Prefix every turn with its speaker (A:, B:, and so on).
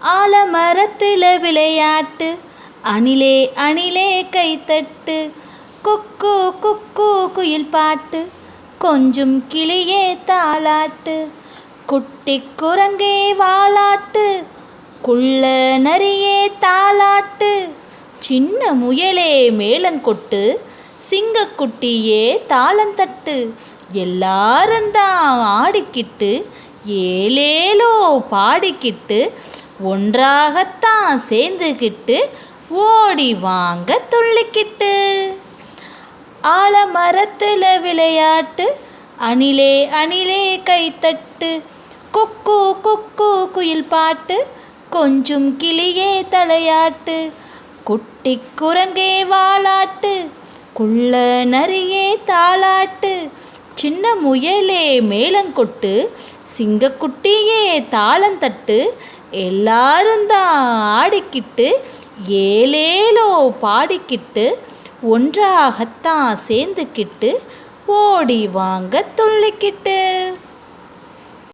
A: ஆலமரத்தில் விளையாட்டு. அணிலே அணிலே கைத்தட்டு. குக்கு குக்கு குயில் பாட்டு. கொஞ்சம் கிளியே தாலாட்டு குட்டி குரங்கே வாலாட்டு குள்ள நரியே தாலாட்டு சின்ன முயலே மேலங்கொட்டு சிங்கக்குட்டியே தாளந்தட்டு. எல்லாரும் தான் ஆடிக்கிட்டு. ஏலேலோ பாடிக்கிட்டு. ஒன்றாகத்தான் சேர்ந்துக்கிட்டு ஓடி வாங்க துள்ளிக்கிட்டு. ஆலமரத்தில் விளையாட்டு அணிலே அணிலே கைத்தட்டு கொக்கு கொக்கு குயில் பாட்டு கொஞ்சம் கிளியே தலையாட்டு குட்டி குரங்கே வாலாட்டு குள்ள நரியே தாளாட்டு சின்ன முயலே மேளங்கொட்டு சிங்கக்குட்டியே தாளந்தட்டு எல்லாரும் தான் ஆடிக்கிட்டு ஏலேலோ பாடிக்கிட்டு ஒன்றாகத்தான் சேர்ந்துக்கிட்டு ஓடி வாங்க துள்ளிக்கிட்டு.